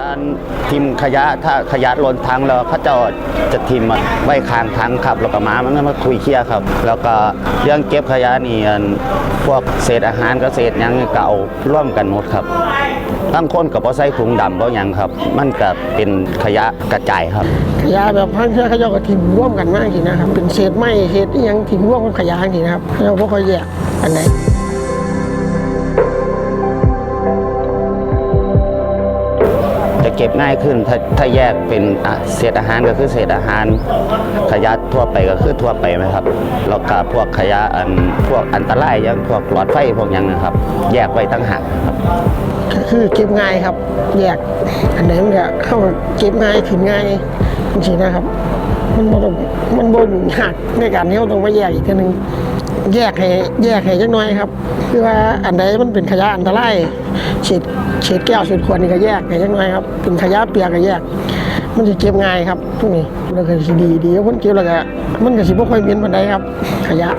การทิมขยะถ้าขยะหล่นถังแล้วเขาจะจะทิมไว้ข้างถังครับ แล้วก็มามันก็มาคุยเคลียครับ แล้วก็เรื่องเก็บขยะนี่อันพวกเศษอาหารกับเศษยังก็เอาร่วมกันหมดครับ บางคนก็บ่ใส่ถุงดำบ่หยังครับ มันก็เป็นขยะกระจายครับ ขยะแบบพันเชื่อเขาเจ้าก็ทิ้งร่วมกันมากทีนะครับ เป็นเศษไม้เศษอิหยังทิ้งร่วมกับขยะทีนะครับเขาเจ้าบ่ค่อยแยกอันไหนจะเก็บง่ายขึ้นถ้าถ้าแยกเป็นอะเศษอาหารก็คือเศษอาหารข ยะทั่วไปก็คือทั่วไปไหมครับแล้วก็พวกขยะอันพวกอันตรายอย่างพวกหลอดไฟพวกยังนะครับ แยกไว้ตั้งหากครับก็คือเก็บง่ายครับ แยกอันไหนมันก็เข้าเก็บง่ายขึ้นง่ายจริงๆนะครับ มันบ่ต้องมันบ่ยุ่งยากในการที่เราต้องมาแยกอีกทีหนึงแยกให้แยกให้จักหน่อยครับ คือว่าอันใดมันเป็นขยะอันตรายเศษเศษแก้วเศษขวดนี่ก็แยกให้จักหน่อยครับเป็นขยะเปียกก็แยก มันจะเก็บง่ายครับพวกนี้แล้วก็สีดีดีกับคนเก็บแล้วก็มันก็สิบ่ค่อยเหม็นปานใดครับ ขยะ